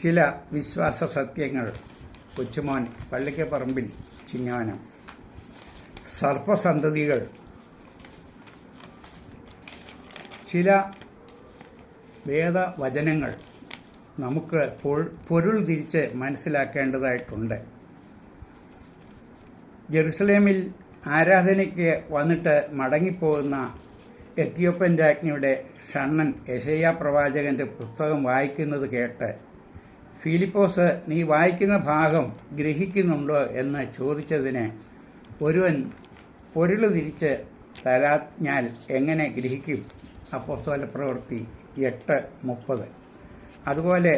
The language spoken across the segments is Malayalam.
ചില വിശ്വാസ സത്യങ്ങൾ കൊച്ചുമോൻ പള്ളിക്കപ്പറമ്പിൽ ചിങ്ങാനം സർപ്പസന്തതികൾ. ചില വേദവചനങ്ങൾ നമുക്ക് പൊരുൾ തിരിച്ച് മനസ്സിലാക്കേണ്ടതായിട്ടുണ്ട്. ജെറുസലേമിൽ ആരാധനയ്ക്ക് വന്നിട്ട് മടങ്ങിപ്പോകുന്ന എത്യോപ്യൻ രാജ്ഞിയുടെ ഷണ്ണൻ യശയ്യ പ്രവാചകന്റെ പുസ്തകം വായിക്കുന്നത് കേട്ട് ഫിലിപ്പോസ് നീ വായിക്കുന്ന ഭാഗം ഗ്രഹിക്കുന്നുണ്ടോ? എന്ന് ചോദിച്ചതിന് ഒരുവൻ പൊരുൾ തിരിച്ച് തരാഞ്ഞാൽ എങ്ങനെ ഗ്രഹിക്കും? അപ്പോസ്തോല പ്രവൃത്തി എട്ട് മുപ്പത്. അതുപോലെ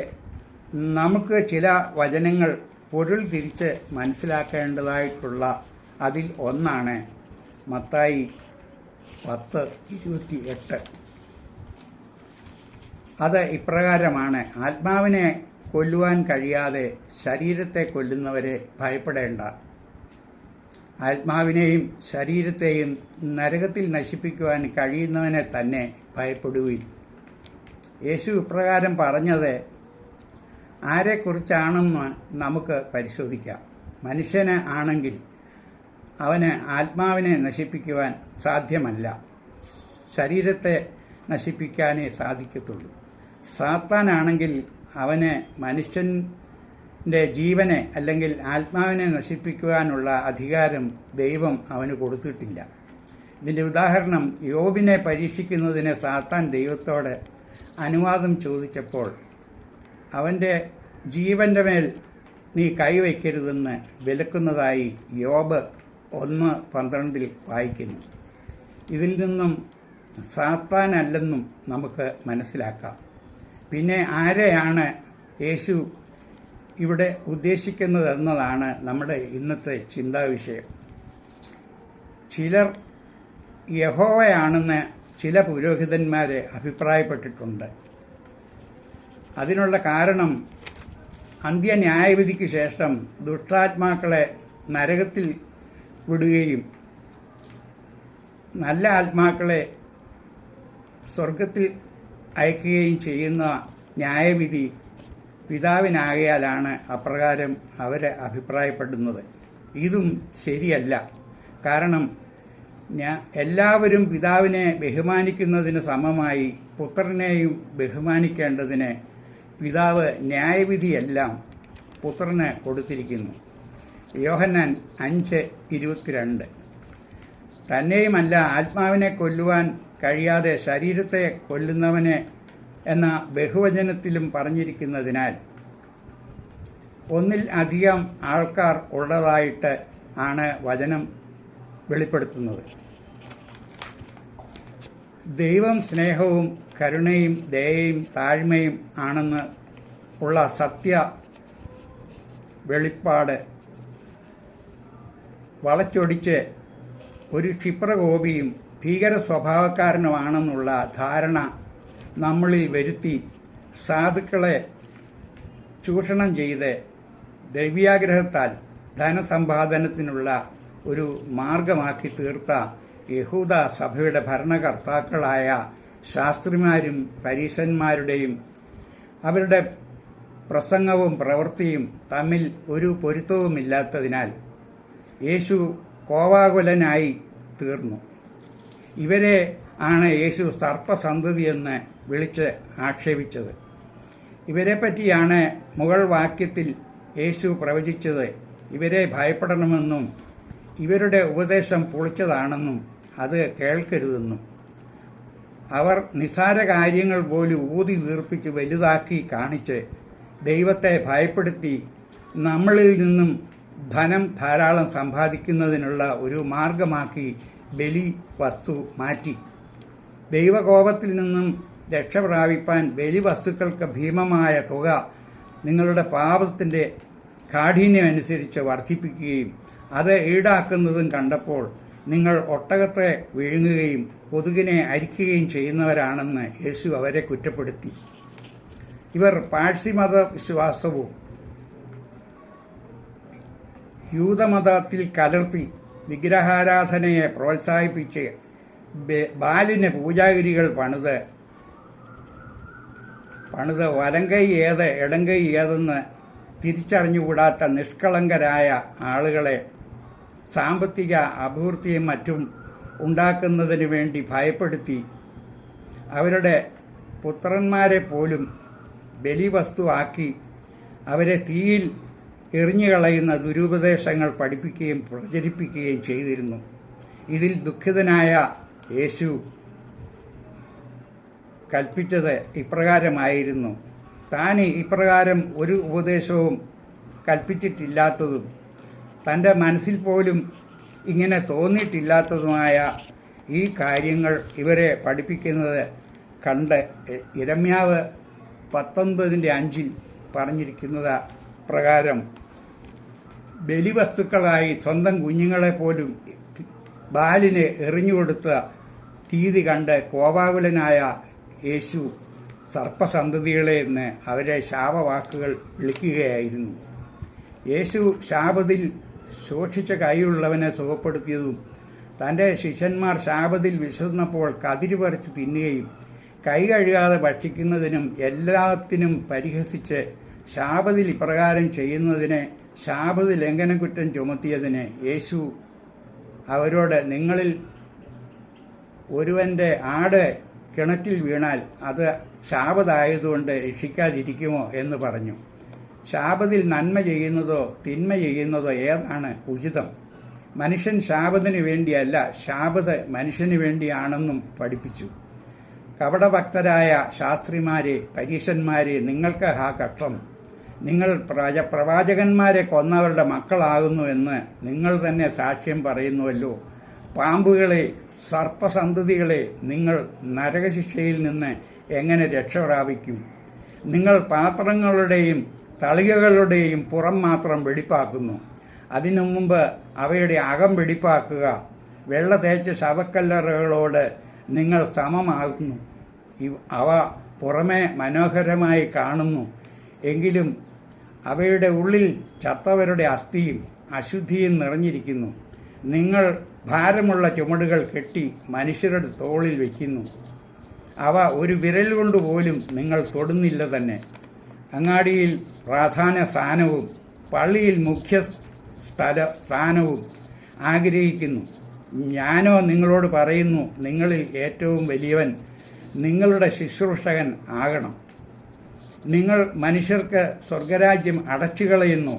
നമുക്ക് ചില വചനങ്ങൾ പൊരുൾ തിരിച്ച് മനസ്സിലാക്കേണ്ടതായിട്ടുള്ള അതിൽ ഒന്നാണ് മത്തായി പത്ത് ഇരുപത്തി എട്ട് അത് ഇപ്രകാരമാണ്. ആത്മാവിനെ കൊല്ലുവാൻ കഴിയാതെ ശരീരത്തെ കൊല്ലുന്നവരെ ഭയപ്പെടേണ്ട. ആത്മാവിനെയും ശരീരത്തെയും നരകത്തിൽ നശിപ്പിക്കുവാൻ കഴിയുന്നവനെ തന്നെ ഭയപ്പെടുവിൻ. യേശു ഇപ്രകാരം പറഞ്ഞത് ആരെക്കുറിച്ചാണെന്ന് നമുക്ക് പരിശോധിക്കാം. മനുഷ്യന് ആണെങ്കിൽ അവന് ആത്മാവിനെ നശിപ്പിക്കുവാൻ സാധ്യമല്ല. ശരീരത്തെ നശിപ്പിക്കാനേ സാധിക്കത്തുള്ളൂ. സാത്താനാണെങ്കിൽ അവന് മനുഷ്യന്റെ ജീവനെ അല്ലെങ്കിൽ ആത്മാവിനെ നശിപ്പിക്കുവാനുള്ള അധികാരം ദൈവം അവന് കൊടുത്തിട്ടില്ല. ഇതിന്റെ ഉദാഹരണം യോബിനെ പരീക്ഷിക്കുന്നതിന് സാത്താൻ ദൈവത്തോട് അനുവാദം ചോദിച്ചപ്പോൾ അവന്റെ ജീവന്റെ മേൽ നീ കൈവയ്ക്കരുതെന്ന് വിലക്കുന്നതായി യോബ് ഒന്ന് പന്ത്രണ്ടിൽ വായിക്കുന്നു. ഇതിൽ നിന്നും സാത്താനല്ലെന്നും നമുക്ക് മനസ്സിലാക്കാം. പിന്നെ ആരെയാണ് യേശു ഇവിടെ ഉദ്ദേശിക്കുന്നത് എന്നതാണ് നമ്മുടെ ഇന്നത്തെ ചിന്താവിഷയം ചിലർ യഹോവയാണെന്ന് ചില പുരോഹിതന്മാരെ അഭിപ്രായപ്പെട്ടിട്ടുണ്ട്. അതിനുള്ള കാരണം അന്ത്യന്യായവിധിക്ക് ശേഷം ദുഷ്ടാത്മാക്കളെ നരകത്തിൽ വിടുകയും നല്ല ആത്മാക്കളെ സ്വർഗത്തിൽ അയക്കുകയും ചെയ്യുന്ന ന്യായവിധി പിതാവിനാകയാലാണ് അപ്രകാരം അവരെ അഭിപ്രായപ്പെടുന്നത്. ഇതും ശരിയല്ല. കാരണം എല്ലാവരും പിതാവിനെ ബഹുമാനിക്കുന്നതിന് സമമായി പുത്രനെയും ബഹുമാനിക്കേണ്ടതിന് പിതാവ് ന്യായവിധിയെല്ലാം പുത്രന് കൊടുത്തിരിക്കുന്നു. യോഹന്നാൻ അഞ്ച് ഇരുപത്തിരണ്ട്. തന്നെയുമല്ല ആത്മാവിനെ കൊല്ലുവാൻ കഴിയാതെ ശരീരത്തെ കൊല്ലുന്നവനെ എന്ന ബഹുവചനത്തിലും പറഞ്ഞിരിക്കുന്നതിനാൽ ഒന്നിൽ അധികം ആൾക്കാർ ഉള്ളതായിട്ട് ആണ് വചനം വെളിപ്പെടുത്തുന്നത്. ദൈവം സ്നേഹവും കരുണയും ദയയും താഴ്മയും ആണെന്ന് ഉള്ള സത്യ വെളിപ്പാട് വളച്ചൊടിച്ച് ഒരു ക്ഷിപ്രകോപിയും ഭീകര സ്വഭാവക്കാരനുമാണെന്നുള്ള ധാരണ നമ്മളിൽ വരുത്തി സാധുക്കളെ ചൂഷണം ചെയ്ത് ദ്രവ്യാഗ്രഹത്താൽ ധനസമ്പാദനത്തിനുള്ള ഒരു മാർഗമാക്കി തീർത്ത യഹൂദ സഭയുടെ ഭരണകർത്താക്കളായ ശാസ്ത്രിമാരും പരീശന്മാരുടെയും അവരുടെ പ്രസംഗവും പ്രവൃത്തിയും തമ്മിൽ ഒരു പൊരുത്തവുമില്ലാത്തതിനാൽ യേശു കോവാകുലനായി തീർന്നു. ഇവരെ ആണ് യേശു സർപ്പസന്തതി എന്ന് വിളിച്ച് ആക്ഷേപിച്ചത്. ഇവരെ പറ്റിയാണ് മുകൾ വാക്യത്തിൽ യേശു പ്രവചിച്ചത്. ഇവരെ ഭയപ്പെടണമെന്നും ഇവരുടെ ഉപദേശം പൊളിച്ചതാണെന്നും അത് കേൾക്കരുതെന്നും. അവർ നിസാര കാര്യങ്ങൾ പോലും ഊതി വീർപ്പിച്ച് വലുതാക്കി കാണിച്ച് ദൈവത്തെ ഭയപ്പെടുത്തി നമ്മളിൽ നിന്നും ധനം ധാരാളം സമ്പാദിക്കുന്നതിനുള്ള ഒരു മാർഗമാക്കി ബലി വസ്തു മാറ്റി. ദൈവകോപത്തിൽ നിന്നും രക്ഷ പ്രാപിപ്പാൻ ബലി വസ്തുക്കൾക്ക് ഭീമമായ തുക നിങ്ങളുടെ പാപത്തിന്റെ കാഠിന്യമനുസരിച്ച് വർദ്ധിപ്പിക്കുകയും അത് ഈടാക്കുന്നതും കണ്ടപ്പോൾ നിങ്ങൾ ഒട്ടകത്തെ വിഴുങ്ങുകയും കൊതുകിനെ അരിക്കുകയും ചെയ്യുന്നവരാണെന്ന് യേശു അവരെ കുറ്റപ്പെടുത്തി. ഇവർ പാഴ്സിമത വിശ്വാസവും യൂതമതത്തിൽ കലർത്തി വിഗ്രഹാരാധനയെ പ്രോത്സാഹിപ്പിച്ച് ബാലിന് പൂജാഗിരികൾ പണിത്. പണിത് വലങ്കൈ ഏത് ഇടങ്കൈ ഏതെന്ന് തിരിച്ചറിഞ്ഞുകൂടാത്ത നിഷ്കളങ്കരായ ആളുകളെ സാമ്പത്തിക അഭിവൃദ്ധിയും മറ്റും ഉണ്ടാക്കുന്നതിന് വേണ്ടി ഭയപ്പെടുത്തി. അവരുടെ പുത്രന്മാരെ പോലും ബലിവസ്തുവാക്കി അവരെ തീയിൽ എറിഞ്ഞുകളയുന്ന ദുരുപദേശങ്ങൾ പഠിപ്പിക്കുകയും പ്രചരിപ്പിക്കുകയും ചെയ്തിരുന്നു. ഇതിൽ ദുഃഖിതനായ യേശു കൽപ്പിച്ചത് ഇപ്രകാരമായിരുന്നു. താൻ ഇപ്രകാരം ഒരു ഉപദേശവും കൽപ്പിച്ചിട്ടില്ലാത്തതും തന്റെ മനസ്സിൽ പോലും ഇങ്ങനെ തോന്നിയിട്ടില്ലാത്തതുമായ ഈ കാര്യങ്ങൾ ഇവരെ പഠിപ്പിക്കുന്നത് കണ്ട് ഇരമ്യാവ് പത്തൊൻപതിന്റെ അഞ്ചിൽ പറഞ്ഞിരിക്കുന്നത് പ്രകാരം ബലിവസ്തുക്കളായി സ്വന്തം കുഞ്ഞുങ്ങളെ പോലും ബാലിനെ എറിഞ്ഞുകൊടുത്ത തീതി കണ്ട് കോപാകുലനായ യേശു സർപ്പസന്തതികളെ എന്ന് അവരെ ശാപവാക്കുകൾ വിളിക്കുകയായിരുന്നു. യേശു ശാപത്തിൽ ശോഷിച്ച കൈയുള്ളവനെ സുഖപ്പെടുത്തിയതും തന്റെ ശിഷ്യന്മാർ ശാപത്തിൽ വിശന്നപ്പോൾ കതിര് പറിച്ച് തിന്നുകയും കൈ കഴുകാതെ ഭക്ഷിക്കുന്നതിനും എല്ലാത്തിനും പരിഹസിച്ച് ശാപത്തിൽ ഇപ്രകാരം ചെയ്യുന്നതിനെ ശാപത് ലംഘനക്കുറ്റം ചുമത്തിയതിനെ യേശു അവരോട് നിങ്ങളിൽ ഒരുവന്റെ ആട് കിണറ്റിൽ വീണാൽ അത് ശാപതായതുകൊണ്ട് രക്ഷിക്കാതിരിക്കുമോ എന്ന് പറഞ്ഞു. ശാപത്തിൽ നന്മ ചെയ്യുന്നതോ തിന്മ ചെയ്യുന്നതോ ഏതാണ് ഉചിതം? മനുഷ്യൻ ശാപത്തിന് വേണ്ടിയല്ല ശാപത് മനുഷ്യന് വേണ്ടിയാണെന്നും പഠിപ്പിച്ചു. കപടഭക്തരായ ശാസ്ത്രിമാരെ പരീശന്മാരെ നിങ്ങൾക്ക് ഹാ കഷ്ടം. നിങ്ങൾ പ്രവാചകന്മാരെ കൊന്നവരുടെ മക്കളാകുന്നു എന്ന് നിങ്ങൾ തന്നെ സാക്ഷ്യം പറയുന്നുവല്ലോ. പാമ്പുകളെ സർപ്പസന്തതികളെ നിങ്ങൾ നരകശിക്ഷയിൽ നിന്ന് എങ്ങനെ രക്ഷ പ്രാപിക്കും? നിങ്ങൾ പാത്രങ്ങളുടെയും തളികകളുടെയും പുറം മാത്രം വെടിപ്പാക്കുന്നു. അതിനു മുമ്പ് അവയുടെ അകം വെടിപ്പാക്കുക. വെള്ള തേച്ച ശവക്കല്ലറുകളോട് നിങ്ങൾ സമമാകുന്നു. അവ പുറമേ മനോഹരമായി കാണുന്നു. എങ്കിലും അവയുടെ ഉള്ളിൽ ചത്തവരുടെ അസ്ഥിയും അശുദ്ധിയും നിറഞ്ഞിരിക്കുന്നു. നിങ്ങൾ ഭാരമുള്ള ചുമടുകൾ കെട്ടി മനുഷ്യരുടെ തോളിൽ വയ്ക്കുന്നു അവ ഒരു വിരൽ കൊണ്ട് പോലും നിങ്ങൾ തൊടുന്നില്ല തന്നെ. അങ്ങാടിയിൽ പ്രാധാന്യ സ്ഥാനവും പള്ളിയിൽ മുഖ്യ സ്ഥല സ്ഥാനവും ആഗ്രഹിക്കുന്നു. ഞാനോ നിങ്ങളോട് പറയുന്നു നിങ്ങളിൽ ഏറ്റവും വലിയവൻ നിങ്ങളുടെ ശുശ്രൂഷകൻ ആകണം. നിങ്ങൾ മനുഷ്യർക്ക് സ്വർഗരാജ്യം അടച്ചുകളയുന്നു.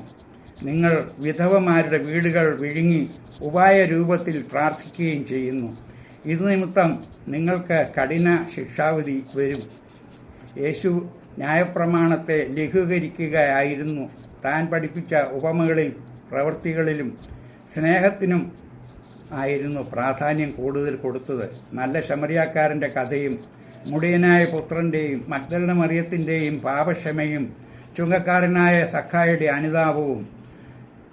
നിങ്ങൾ വിധവമാരുടെ വീടുകൾ വിഴുങ്ങി ഉപായ രൂപത്തിൽ പ്രാർത്ഥിക്കുകയും ചെയ്യുന്നു. ഇത് നിമിത്തം നിങ്ങൾക്ക് കഠിന ശിക്ഷാവിധി വരും. യേശു ന്യായപ്രമാണത്തെ ലഘൂകരിക്കുകയായിരുന്നു. താൻ പഠിപ്പിച്ച ഉപമകളിൽ പ്രവൃത്തികളിലും സ്നേഹത്തിനും ആയിരുന്നു പ്രാധാന്യം കൂടുതൽ കൊടുത്തത്. നല്ല ശമരിയാക്കാരന്റെ കഥയും മുടിയനായ പുത്രന്റെയും മഗ്ദലന മറിയത്തിന്റെയും പാപക്ഷമയും ചുങ്കക്കാരനായ സഖായുടെ അനുതാപവും.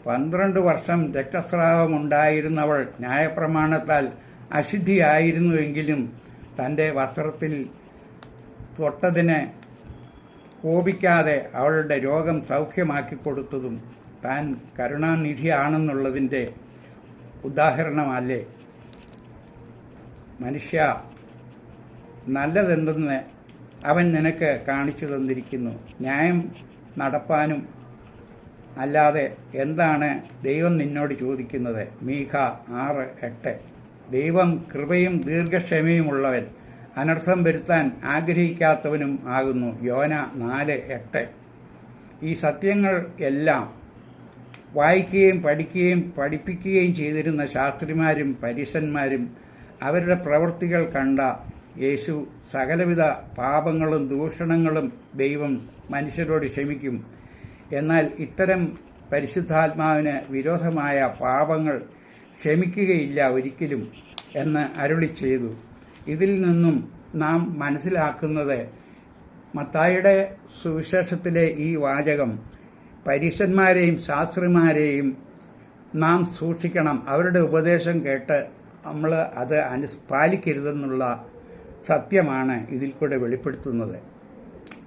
പന്ത്രണ്ട് വർഷം രക്തസ്രാവമുണ്ടായിരുന്നവൾ ന്യായപ്രമാണത്താൽ അശുദ്ധിയായിരുന്നുവെങ്കിലും തന്റെ വസ്ത്രത്തിൽ തൊട്ടതിനെ കോപിക്കാതെ അവളുടെ രോഗം സൗഖ്യമാക്കി കൊടുത്തതും താൻ കരുണാനിധിയാണെന്നുള്ളതിന്റെ ഉദാഹരണമല്ലേ? മനുഷ്യ നല്ലതെന്തെന്ന് അവൻ നിനക്ക് കാണിച്ചു തന്നിരിക്കുന്നു. ന്യായം നടപ്പാനും അല്ലാതെ എന്താണ് ദൈവം നിന്നോട് ചോദിക്കുന്നത്? മീഖ ആറ് എട്ട്. ദൈവം കൃപയും ദീർഘക്ഷമയുമുള്ളവൻ. അനർത്ഥം വരുത്താൻ ആഗ്രഹിക്കാത്തവനും ആകുന്നു. യോന നാല് എട്ട്. ഈ സത്യങ്ങൾ എല്ലാം വായിക്കുകയും പഠിക്കുകയും പഠിപ്പിക്കുകയും ചെയ്തിരുന്ന ശാസ്ത്രിമാരും പരീശന്മാരും അവരുടെ പ്രവൃത്തികൾ കണ്ട യേശു സകലവിധ പാപങ്ങളും ദൂഷണങ്ങളും ദൈവം മനുഷ്യരോട് ക്ഷമിക്കും. എന്നാൽ ഇത്തരം പരിശുദ്ധാത്മാവിന് വിരോധമായ പാപങ്ങൾ ക്ഷമിക്കുകയില്ല ഒരിക്കലും എന്ന് അരുളി ചെയ്തു. ഇതിൽ നിന്നും നാം മനസ്സിലാക്കുന്നത് മത്തായിയുടെ സുവിശേഷത്തിലെ ഈ വാചകം പരീക്ഷന്മാരെയും ശാസ്ത്രിമാരെയും നാം സൂക്ഷിക്കണം. അവരുടെ ഉപദേശം കേട്ട് നമ്മൾ അത് അനു പാലിക്കരുതെന്നുള്ള സത്യമാണ് ഇതിൽ കൂടെ വെളിപ്പെടുത്തുന്നത്.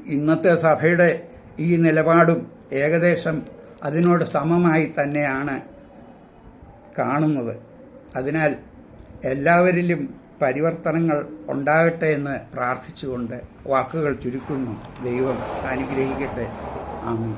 ഇന്നത്തെ സഭയുടെ ഈ നിലപാടും ഏകദേശം അതിനോട് സമമായി തന്നെയാണ് കാണുന്നത്. അതിനാൽ എല്ലാവരിലും പരിവർത്തനങ്ങൾ ഉണ്ടാകട്ടെ എന്ന് പ്രാർത്ഥിച്ചുകൊണ്ട് വാക്കുകൾ ചുരുക്കുന്നു. ദൈവം അനുഗ്രഹിക്കട്ടെ. ആമീൻ.